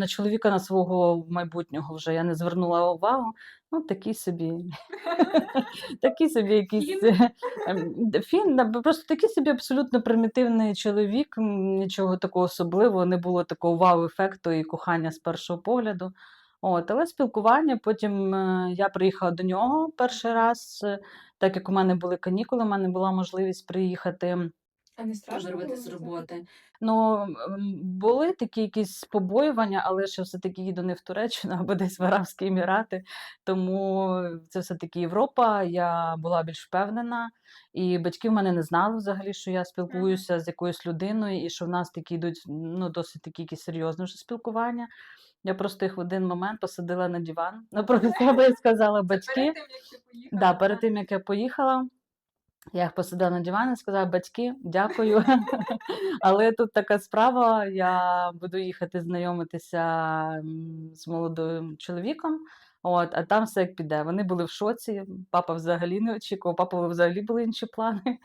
на чоловіка на свого майбутнього вже я не звернула увагу. Ну, такий собі, такий собі якийсь ем, фін, да, просто такий собі абсолютно примітивний чоловік, нічого такого особливого, не було такого вау-ефекту і кохання з першого погляду. От, але спілкування. Потім е, я приїхала до нього перший раз, е, так як у мене були канікули, у мене була можливість приїхати. А не страшно було з роботи. Ну, були такі якісь побоювання, але що все-таки їду не в Туреччину або десь в Арабські Емірати. Тому це все-таки Європа. Я була більш впевнена, і батьки в мене не знали взагалі, що я спілкуюся з якоюсь людиною, і що в нас такі йдуть ну, досить такі якісь серйозні вже спілкування. Я просто їх в один момент посадила на диван напроти себе і сказала батьки. Перед тим, як ти поїхала. Да, перед тим, як я поїхала, я їх посадила на диван і сказала, батьки, дякую. Але тут така справа, я буду їхати знайомитися з молодим чоловіком. От, а там все як піде. Вони були в шоці. Папа взагалі не очікував, папа взагалі були інші плани.